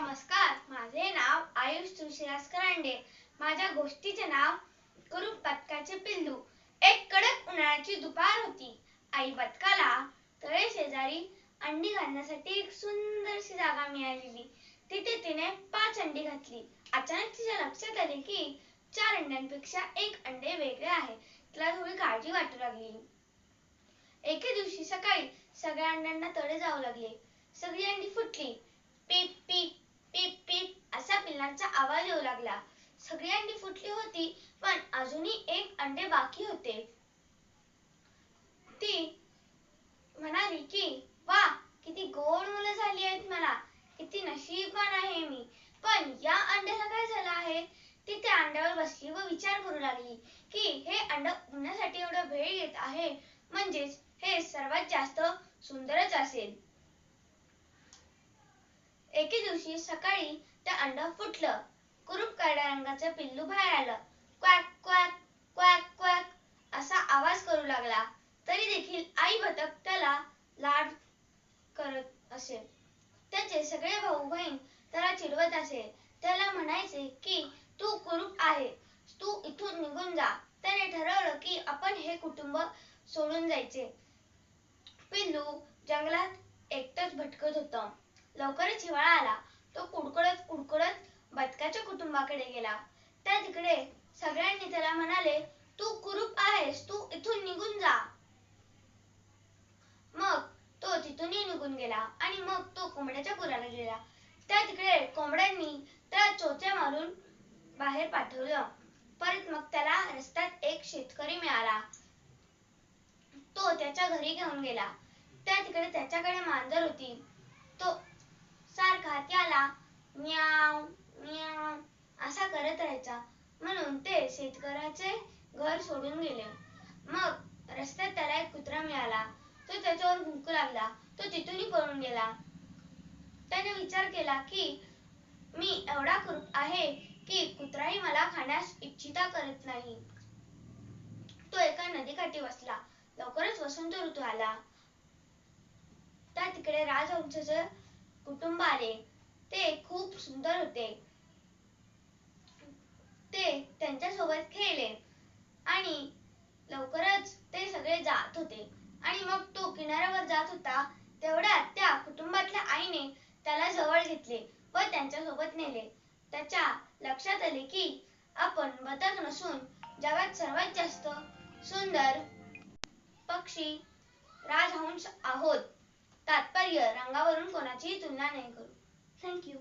नमस्कार. माझे नाव आयुष तुळशीदास करांडे माझ्या गोष्टीचे नाव करू बदकाचे पिल्लू एक कडक उन्हाळ्याची दुपार होती. आई बदकाला तळे शेजारी अंडी घालण्यासाठी एक सुंदरशी जागा मिळालेली. तिथे तिने पाच अंडी घातली. अचानक तिच्या लक्षात आले की चार अंड्यांपेक्षा एक अंडे वेगळे आहे. तिला थोडी काळजी वाटू लागली. एके दिवशी सकाळी सगळ्या अंड्यांना तळे जाऊ लागले. सगळी अंडी फुटली. पीप पीप असा पिल्लांचा आवाज येऊ लागला. सगळी अंडी फुटली होती पण अजूनही एक अंडे बाकी होते. ती म्हणाली की वा किती गोड मुलं झाली आहेत मला. किती नशीबवान आहे मी. पण या अंड्याला काय झालं आहे? ती त्या अंड्यावर बसली व विचार करू लागली की हे अंड उडण्यासाठी एवढं वेळ येत आहे. म्हणजेच हे सर्वात जास्त सुंदरच असेल. एके दिवशी सकाळी त्या अंड फुटलं. कुरूप करड्या रंगाचं पिल्लू बाहेर आलं. क्वॅक क्वॅक क्वॅक क्वॅक असा आवाज करू लागला. तरी देखील आई बतक त्याला लाड करत असे. त्याचे सगळे भाऊ बहीण त्याला चिडवत असे. त्याला म्हणायचे की तू कुरूप आहे. तू इथून निघून जा. त्याने ठरवलं की आपण हे कुटुंब सोडून जायचे. पिल्लू जंगलात एकटंच भटकत होतं. लवकरच हिवाळा आला. बदकाच्या गेला. त्या तिकडे सगळ्यांनी त्याला म्हणाले तू कुरूप आहेस तू इथून निघून जा. मग तो तिथूनही निघून गेला आणि मग तो कोंबड्याच्या पुराला गेला. त्या तिकडे कोंबड्यांनी त्याला चोच्या मारून बाहेर पाठवलं. परत मग त्याला रस्त्यात एक शेतकरी मिळाला. तो त्याच्या घरी घेऊन गेला. त्या तिकडे त्याच्याकडे मांजर होती. तो सारखा त्याला म्याव म्याव असा करत राहायचा. म्हणून ते शेतकऱ्याचे घर सोडून गेले. मग रस्त्यात त्याला एक कुत्रा मिळाला. तो त्याच्यावर भुंकू लागला. तो तिथूनही पळून गेला. त्याने विचार केला की मी एवढा कुरूप आहे की कुत्राही मला खाण्यास इच्छिता करत नाही. तो एका नदीकाठी बसला. लवकरच वसंत ऋतू आला. त्या तिकडे राजवंशाचे कुटुंब आले. ते खूप सुंदर होते ते त्यांच्या सोबत खेळले. आणि लवकरच ते सगळे जात होते. आणि मग तो किनाऱ्यावर जात होता तेवढ्यात त्या कुटुंबातल्या आईने त्याला जवळ घेतले व त्यांच्यासोबत नेले. त्याच्या लक्षात आले की आपण बदक नसून जगात सर्वात जास्त सुंदर पक्षी राजहंस आहोत. तात्पर्य रंगावरून कोणाचीही तुलना नाही करू. थँक्यू